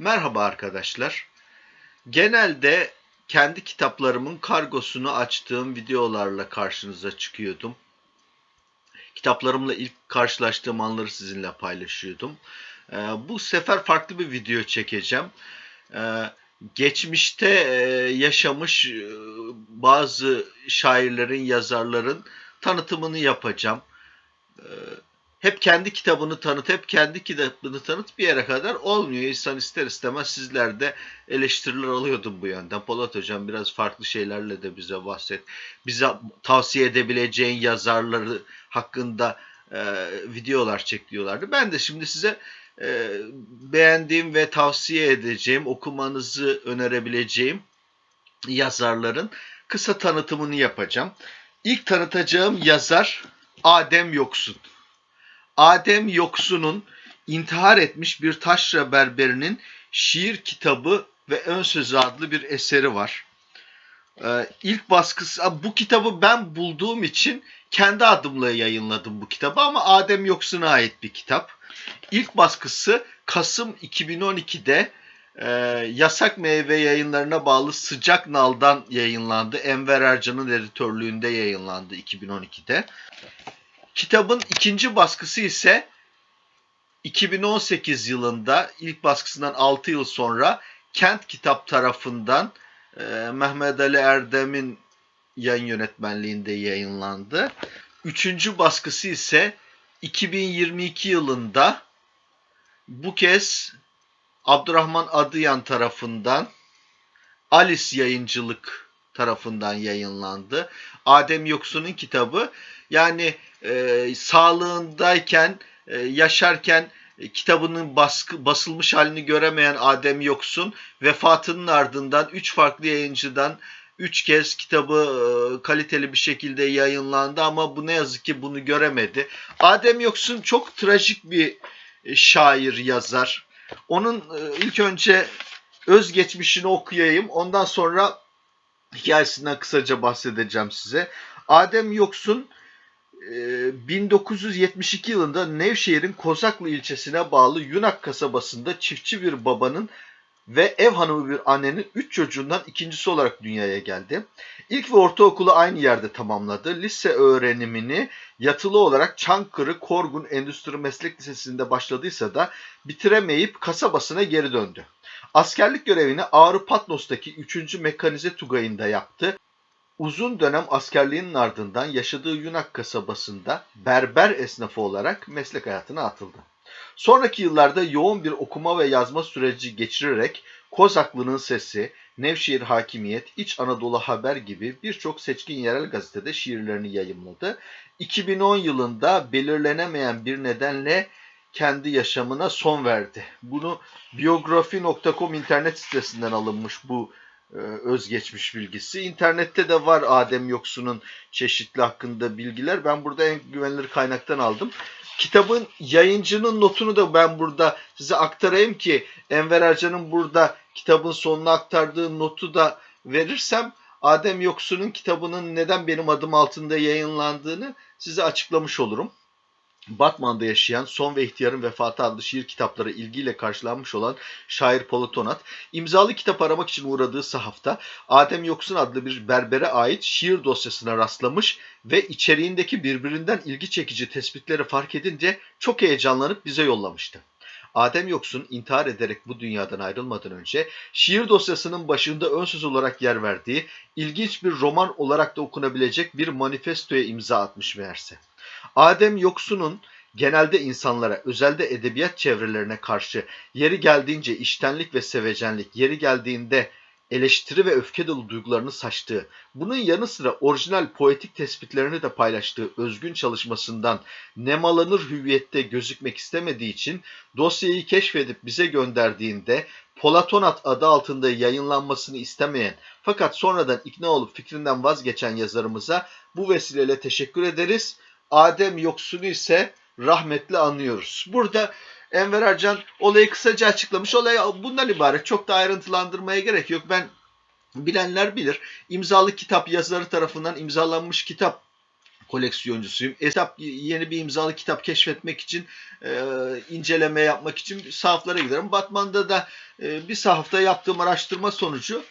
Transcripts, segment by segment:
Merhaba arkadaşlar. Genelde kendi kitaplarımın kargosunu açtığım videolarla karşınıza çıkıyordum. Kitaplarımla ilk karşılaştığım anları sizinle paylaşıyordum. Ee, bu sefer farklı bir video çekeceğim. Ee, geçmişte e, yaşamış e, bazı şairlerin, yazarların tanıtımını yapacağım. Hep kendi kitabını tanıt, hep kendi kitabını tanıt bir yere kadar olmuyor. İnsan ister istemez sizler de eleştiriler alıyordum bu yönden. Polat Hocam biraz farklı şeylerle de bize bahset. Bize tavsiye edebileceğin yazarları hakkında e, videolar çek diyorlardı. Ben de şimdi size e, beğendiğim ve tavsiye edeceğim, okumanızı önerebileceğim yazarların kısa tanıtımını yapacağım. İlk tanıtacağım yazar Adem Yoksun. Adem Yoksun'un intihar etmiş bir taşra berberinin şiir kitabı ve ön sözü adlı bir eseri var. Ee, ilk baskısı bu kitabı ben bulduğum için kendi adımla yayınladım bu kitabı ama Adem Yoksun'a ait bir kitap. İlk baskısı Kasım 2012'de e, Yasak Meyve yayınlarına bağlı Sıcak Nal'dan yayınlandı. Enver Ercan'ın editörlüğünde yayınlandı 2012'de. Kitabın ikinci baskısı ise 2018 yılında ilk baskısından 6 yıl sonra Kent Kitap tarafından e, Mehmet Ali Erdem'in yayın yönetmenliğinde yayınlandı. Üçüncü baskısı ise 2022 yılında bu kez Abdurrahman Adıyan tarafından Alice Yayıncılık tarafından yayınlandı. Adem Yoksun'un kitabı yani e, sağlığındayken, e, yaşarken e, kitabının baskı, basılmış halini göremeyen Adem Yoksun vefatının ardından üç farklı yayıncıdan üç kez kitabı e, kaliteli bir şekilde yayınlandı ama bu ne yazık ki bunu göremedi. Adem Yoksun çok trajik bir e, şair, yazar. Onun e, ilk önce özgeçmişini okuyayım. Ondan sonra hikayesinden kısaca bahsedeceğim size. Adem Yoksun 1972 yılında Nevşehir'in Kozaklı ilçesine bağlı Yunak kasabasında çiftçi bir babanın ve ev hanımı bir annenin 3 çocuğundan ikincisi olarak dünyaya geldi. İlk ve ortaokulu aynı yerde tamamladı. Lise öğrenimini yatılı olarak Çankırı Korgun Endüstri Meslek Lisesi'nde başladıysa da bitiremeyip kasabasına geri döndü. Askerlik görevini Ağrı Patnos'taki 3. Mekanize Tugayı'nda yaptı. Uzun dönem askerliğinin ardından yaşadığı Yunak kasabasında berber esnafı olarak meslek hayatına atıldı. Sonraki yıllarda yoğun bir okuma ve yazma süreci geçirerek Kozaklının Sesi, Nevşehir Hakimiyet, İç Anadolu Haber gibi birçok seçkin yerel gazetede şiirlerini yayımladı. 2010 yılında belirlenemeyen bir nedenle kendi yaşamına son verdi. Bunu biyografi.com internet sitesinden alınmış bu özgeçmiş bilgisi. İnternette de var Adem Yoksun'un çeşitli hakkında bilgiler. Ben burada en güvenilir kaynaktan aldım. Kitabın yayıncının notunu da ben burada size aktarayım ki Enver Ercan'ın burada kitabın sonuna aktardığı notu da verirsem Adem Yoksun'un kitabının neden benim adım altında yayınlandığını size açıklamış olurum. Batman'da yaşayan Son ve İhtiyarın Vefatı adlı şiir kitapları ilgiyle karşılanmış olan şair Polatonat, imzalı kitap aramak için uğradığı sahafta Adem Yoksun adlı bir berbere ait şiir dosyasına rastlamış ve içeriğindeki birbirinden ilgi çekici tespitleri fark edince çok heyecanlanıp bize yollamıştı. Adem Yoksun intihar ederek bu dünyadan ayrılmadan önce şiir dosyasının başında ön söz olarak yer verdiği ilginç bir roman olarak da okunabilecek bir manifestoya imza atmış meğerse. Adem Yoksun'un genelde insanlara, özelde edebiyat çevrelerine karşı yeri geldiğince iştenlik ve sevecenlik, yeri geldiğinde eleştiri ve öfke dolu duygularını saçtığı, bunun yanı sıra orijinal poetik tespitlerini de paylaştığı özgün çalışmasından nemalanır hüviyette gözükmek istemediği için dosyayı keşfedip bize gönderdiğinde Polatonat adı altında yayınlanmasını istemeyen fakat sonradan ikna olup fikrinden vazgeçen yazarımıza bu vesileyle teşekkür ederiz. Adem Yoksun'u ise rahmetli anıyoruz. Burada Enver Ercan olayı kısaca açıklamış. Olay bundan ibaret. Çok da ayrıntılandırmaya gerek yok. Ben bilenler bilir. İmzalı kitap yazarı tarafından imzalanmış kitap koleksiyoncusuyum. Hesap yeni bir imzalı kitap keşfetmek için e, inceleme yapmak için sahaflara giderim. Batman'da da e, bir sahafta yaptığım araştırma sonucu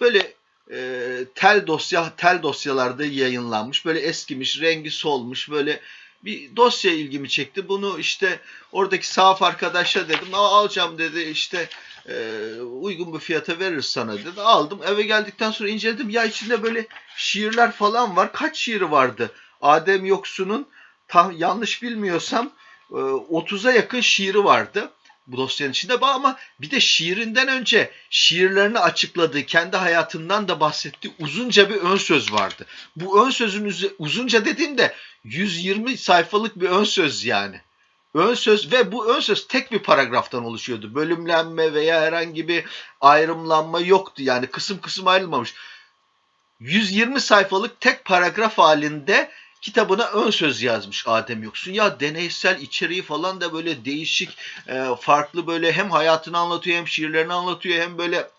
böyle e, tel dosya tel dosyalarda yayınlanmış. Böyle eskimiş, rengi solmuş, böyle bir dosya ilgimi çekti. Bunu işte oradaki sahaf arkadaşa dedim. Alacağım dedi. İşte e, uygun bir fiyata veririz sana dedi. Aldım. Eve geldikten sonra inceledim. Ya içinde böyle şiirler falan var. Kaç şiiri vardı? Adem Yoksu'nun tam yanlış bilmiyorsam e, 30'a yakın şiiri vardı bu dosyanın içinde ama bir de şiirinden önce şiirlerini açıkladığı, kendi hayatından da bahsettiği uzunca bir ön söz vardı. Bu ön sözün uzunca dediğimde 120 sayfalık bir ön söz yani. Ön söz ve bu ön söz tek bir paragraftan oluşuyordu. Bölümlenme veya herhangi bir ayrımlanma yoktu. Yani kısım kısım ayrılmamış. 120 sayfalık tek paragraf halinde kitabına ön söz yazmış Adem Yoksun. Ya deneysel içeriği falan da böyle değişik, e, farklı böyle hem hayatını anlatıyor hem şiirlerini anlatıyor hem böyle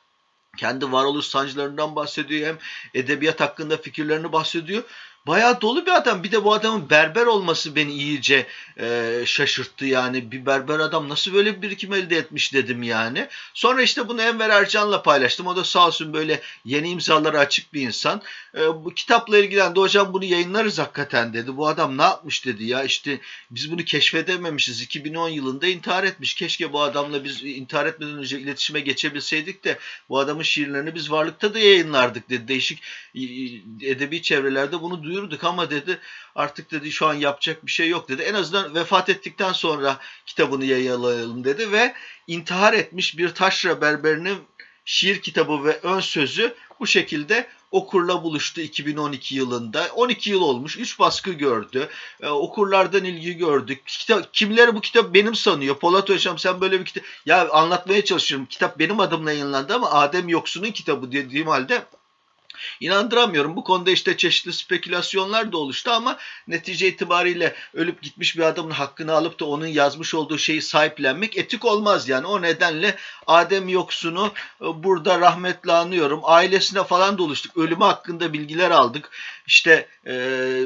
kendi varoluş sancılarından bahsediyor hem edebiyat hakkında fikirlerini bahsediyor. Bayağı dolu bir adam. Bir de bu adamın berber olması beni iyice e, şaşırttı yani. Bir berber adam nasıl böyle bir birikim elde etmiş dedim yani. Sonra işte bunu Enver Ercan'la paylaştım. O da sağ olsun böyle yeni imzalara açık bir insan. E, bu kitapla ilgilendi. Hocam bunu yayınlarız hakikaten dedi. Bu adam ne yapmış dedi ya. İşte biz bunu keşfedememişiz. 2010 yılında intihar etmiş. Keşke bu adamla biz intihar etmeden önce iletişime geçebilseydik de bu adamın şiirlerini biz varlıkta da yayınlardık dedi. Değişik edebi çevrelerde bunu duyurduk ama dedi artık dedi şu an yapacak bir şey yok dedi. En azından vefat ettikten sonra kitabını yayınlayalım dedi ve intihar etmiş bir taşra berberinin şiir kitabı ve ön sözü bu şekilde okurla buluştu 2012 yılında. 12 yıl olmuş. 3 baskı gördü. Ee, okurlardan ilgi gördük. Kitap, kimleri bu kitap benim sanıyor. Polat Hocam sen böyle bir kitap... Ya anlatmaya çalışıyorum. Kitap benim adımla yayınlandı ama Adem Yoksun'un kitabı dediğim halde İnandıramıyorum. Bu konuda işte çeşitli spekülasyonlar da oluştu ama netice itibariyle ölüp gitmiş bir adamın hakkını alıp da onun yazmış olduğu şeyi sahiplenmek etik olmaz yani. O nedenle Adem Yoksun'u e, burada rahmetle anıyorum. Ailesine falan da oluştuk. Ölümü hakkında bilgiler aldık. İşte e,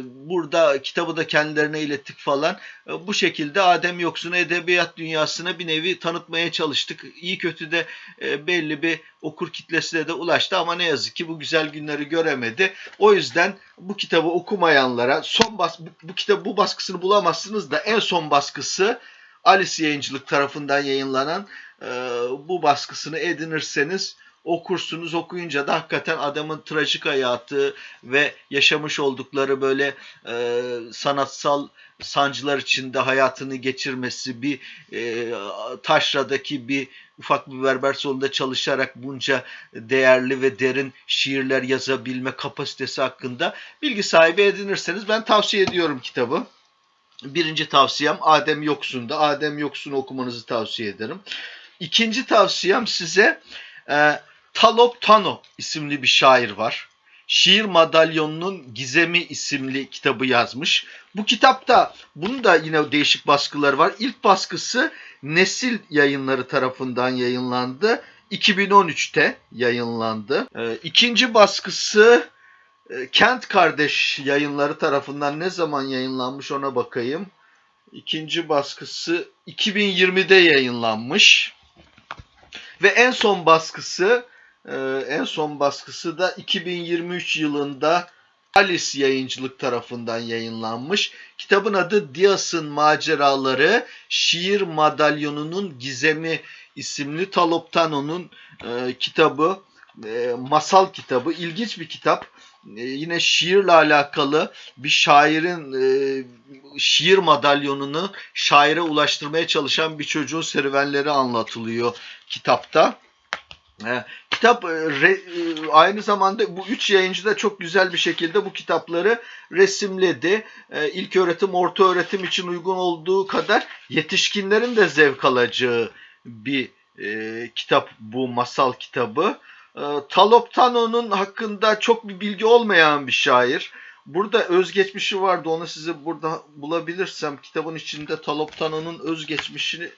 burada kitabı da kendilerine ilettik falan. E, bu şekilde Adem Yoksun'u edebiyat dünyasına bir nevi tanıtmaya çalıştık. İyi kötü de e, belli bir okur kitlesine de ulaştı ama ne yazık ki bu güzel günleri göremedi. O yüzden bu kitabı okumayanlara son bas bu, bu kitabı bu baskısını bulamazsınız da en son baskısı Alice Yayıncılık tarafından yayınlanan e, bu baskısını edinirseniz okursunuz. Okuyunca da hakikaten adamın trajik hayatı ve yaşamış oldukları böyle e, sanatsal sancılar içinde hayatını geçirmesi, bir e, taşradaki bir ufak bir berber salonunda çalışarak bunca değerli ve derin şiirler yazabilme kapasitesi hakkında bilgi sahibi edinirseniz ben tavsiye ediyorum kitabı. Birinci tavsiyem Adem Yoksun'da. Adem Yoksun'u okumanızı tavsiye ederim. İkinci tavsiyem size e, Talop Tano isimli bir şair var. Şiir Madalyonunun Gizemi isimli kitabı yazmış. Bu kitapta bunun da yine değişik baskıları var. İlk baskısı Nesil yayınları tarafından yayınlandı. 2013'te yayınlandı. Ee, ikinci baskısı e, Kent Kardeş yayınları tarafından ne zaman yayınlanmış ona bakayım. İkinci baskısı 2020'de yayınlanmış. Ve en son baskısı e, en son baskısı da 2023 yılında Alice Yayıncılık tarafından yayınlanmış. Kitabın adı Dias'ın Maceraları Şiir Madalyonunun Gizemi isimli Taloptano'nun e, kitabı, e, masal kitabı. İlginç bir kitap. E, yine şiirle alakalı bir şairin e, şiir madalyonunu şaire ulaştırmaya çalışan bir çocuğun serüvenleri anlatılıyor kitapta. Kitap e, e, aynı zamanda bu üç yayıncı da çok güzel bir şekilde bu kitapları resimledi. E, ilk öğretim, orta öğretim için uygun olduğu kadar yetişkinlerin de zevk alacağı bir e, kitap bu masal kitabı. E, Talop Tano'nun hakkında çok bir bilgi olmayan bir şair. Burada özgeçmişi vardı. Onu size burada bulabilirsem kitabın içinde Talop Tano'nun özgeçmişini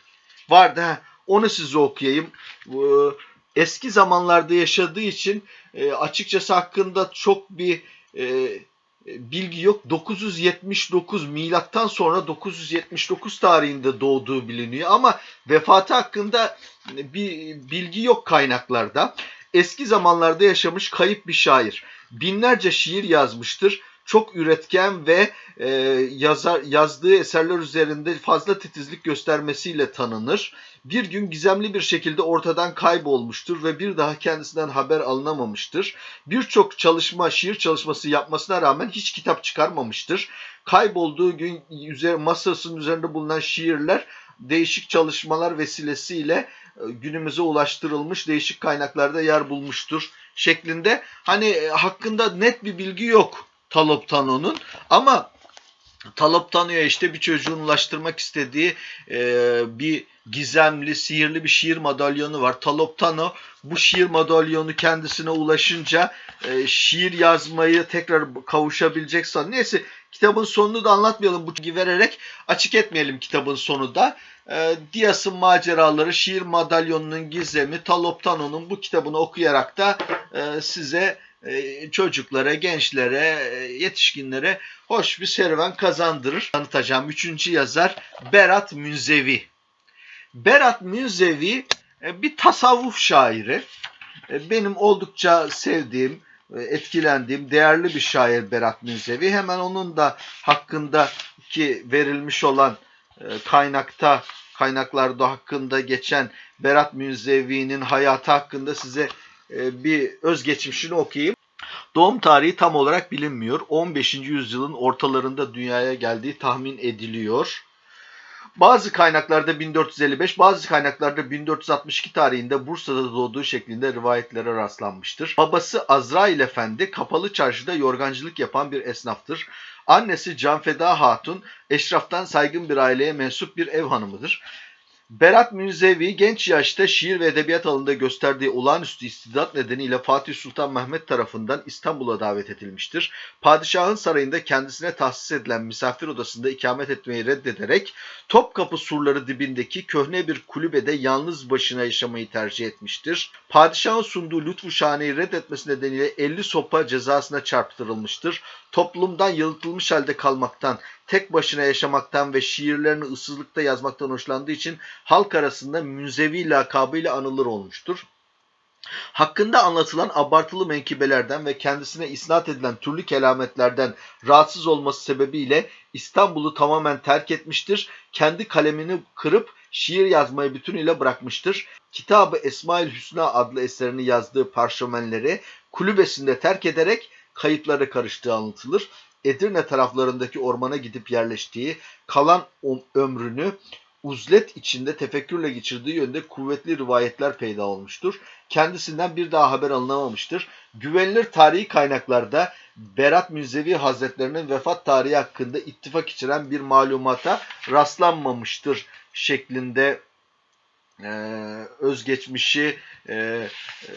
vardı. Onu size okuyayım. Bu, eski zamanlarda yaşadığı için e, açıkçası hakkında çok bir e, e, bilgi yok. 979 milattan sonra 979 tarihinde doğduğu biliniyor ama vefatı hakkında bir bilgi yok kaynaklarda. Eski zamanlarda yaşamış kayıp bir şair. Binlerce şiir yazmıştır. Çok üretken ve e, yazar, yazdığı eserler üzerinde fazla titizlik göstermesiyle tanınır. Bir gün gizemli bir şekilde ortadan kaybolmuştur ve bir daha kendisinden haber alınamamıştır. Birçok çalışma, şiir çalışması yapmasına rağmen hiç kitap çıkarmamıştır. Kaybolduğu gün üzeri, masasının üzerinde bulunan şiirler değişik çalışmalar vesilesiyle e, günümüze ulaştırılmış, değişik kaynaklarda yer bulmuştur şeklinde. Hani e, hakkında net bir bilgi yok Talop Tano'nun ama Talop Tano'ya işte bir çocuğun ulaştırmak istediği e, bir gizemli, sihirli bir şiir madalyonu var. Talop Tano bu şiir madalyonu kendisine ulaşınca e, şiir yazmayı tekrar kavuşabilecek san. Neyse kitabın sonunu da anlatmayalım bu vererek açık etmeyelim kitabın sonu da. E, Dias'ın maceraları, şiir madalyonunun gizemi, Talop Tano'nun bu kitabını okuyarak da e, size çocuklara, gençlere, e, yetişkinlere hoş bir serüven kazandırır. Tanıtacağım üçüncü yazar Berat Münzevi. Berat Münzevi e, bir tasavvuf şairi. Benim oldukça sevdiğim, etkilendiğim değerli bir şair Berat Münzevi. Hemen onun da hakkındaki verilmiş olan kaynakta, kaynaklarda hakkında geçen Berat Münzevi'nin hayatı hakkında size bir özgeçmişini okuyayım. Doğum tarihi tam olarak bilinmiyor. 15. yüzyılın ortalarında dünyaya geldiği tahmin ediliyor. Bazı kaynaklarda 1455, bazı kaynaklarda 1462 tarihinde Bursa'da doğduğu şeklinde rivayetlere rastlanmıştır. Babası Azrail Efendi kapalı çarşıda yorgancılık yapan bir esnaftır. Annesi Canfeda Hatun eşraftan saygın bir aileye mensup bir ev hanımıdır. Berat Münzevi genç yaşta şiir ve edebiyat alanında gösterdiği olağanüstü istidat nedeniyle Fatih Sultan Mehmet tarafından İstanbul'a davet edilmiştir. Padişahın sarayında kendisine tahsis edilen misafir odasında ikamet etmeyi reddederek Topkapı surları dibindeki köhne bir kulübede yalnız başına yaşamayı tercih etmiştir. Padişahın sunduğu lütfu şahaneyi reddetmesi nedeniyle 50 sopa cezasına çarptırılmıştır. Toplumdan yalıtılmış halde kalmaktan, tek başına yaşamaktan ve şiirlerini ıssızlıkta yazmaktan hoşlandığı için halk arasında Münzevi lakabıyla anılır olmuştur. Hakkında anlatılan abartılı menkibelerden ve kendisine isnat edilen türlü kelametlerden rahatsız olması sebebiyle İstanbul'u tamamen terk etmiştir. Kendi kalemini kırıp şiir yazmayı bütünüyle bırakmıştır. Kitabı Esmail Hüsna adlı eserini yazdığı parşömenleri kulübesinde terk ederek kayıpları karıştığı anlatılır. Edirne taraflarındaki ormana gidip yerleştiği, kalan ömrünü uzlet içinde tefekkürle geçirdiği yönde kuvvetli rivayetler peyda olmuştur. Kendisinden bir daha haber alınamamıştır. Güvenilir tarihi kaynaklarda Berat Münzevi Hazretlerinin vefat tarihi hakkında ittifak içeren bir malumata rastlanmamıştır şeklinde e, özgeçmişi e, e,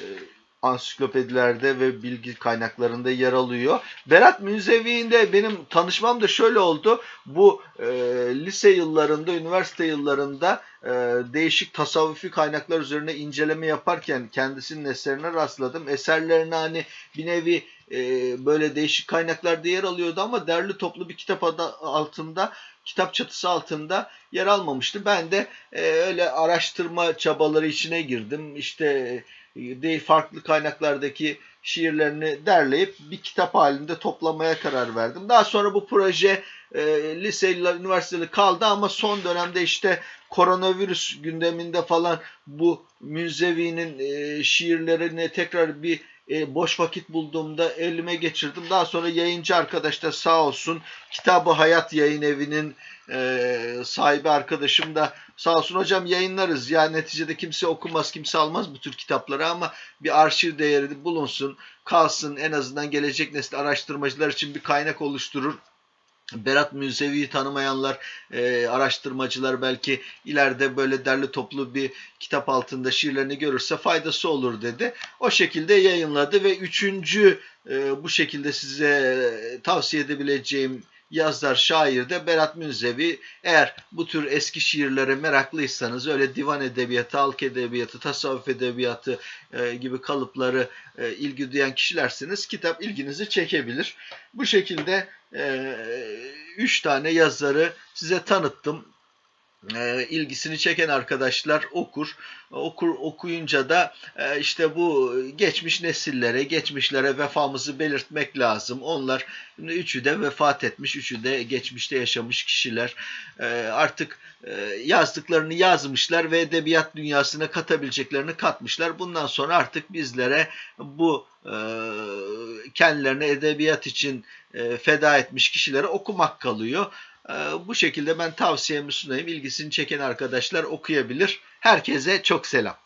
ansiklopedilerde ve bilgi kaynaklarında yer alıyor. Berat Münzevi'nde benim tanışmam da şöyle oldu. Bu e, lise yıllarında, üniversite yıllarında e, değişik tasavvufi kaynaklar üzerine inceleme yaparken kendisinin eserine rastladım. Eserlerine hani bir nevi e, böyle değişik kaynaklarda yer alıyordu ama derli toplu bir kitap adı altında kitap çatısı altında yer almamıştı. Ben de e, öyle araştırma çabaları içine girdim. İşte değil farklı kaynaklardaki şiirlerini derleyip bir kitap halinde toplamaya karar verdim. Daha sonra bu proje e, lise, üniversitede kaldı ama son dönemde işte koronavirüs gündeminde falan bu Münzevi'nin e, şiirlerini tekrar bir e, boş vakit bulduğumda elime geçirdim. Daha sonra yayıncı arkadaş da sağ olsun Kitabı Hayat Yayın Evi'nin e, sahibi arkadaşım da sağ olsun hocam yayınlarız. Ya neticede kimse okumaz, kimse almaz bu tür kitapları ama bir arşiv değeri bulunsun, kalsın en azından gelecek nesil araştırmacılar için bir kaynak oluşturur. Berat Müzevi'yi tanımayanlar, e, araştırmacılar belki ileride böyle derli toplu bir kitap altında şiirlerini görürse faydası olur dedi. O şekilde yayınladı ve üçüncü e, bu şekilde size tavsiye edebileceğim yazar, şair de Berat Münzevi. Eğer bu tür eski şiirlere meraklıysanız öyle divan edebiyatı, halk edebiyatı, tasavvuf edebiyatı e, gibi kalıpları e, ilgi duyan kişilerseniz kitap ilginizi çekebilir. Bu şekilde e, üç tane yazarı size tanıttım. E, ilgisini çeken arkadaşlar okur. Okur okuyunca da e, işte bu geçmiş nesillere, geçmişlere vefamızı belirtmek lazım. Onlar üçü de vefat etmiş, üçü de geçmişte yaşamış kişiler. E, artık e, yazdıklarını yazmışlar ve edebiyat dünyasına katabileceklerini katmışlar. Bundan sonra artık bizlere bu e, kendilerine edebiyat için e, feda etmiş kişilere okumak kalıyor. E, bu şekilde ben tavsiyemi sunayım. İlgisini çeken arkadaşlar okuyabilir. Herkese çok selam.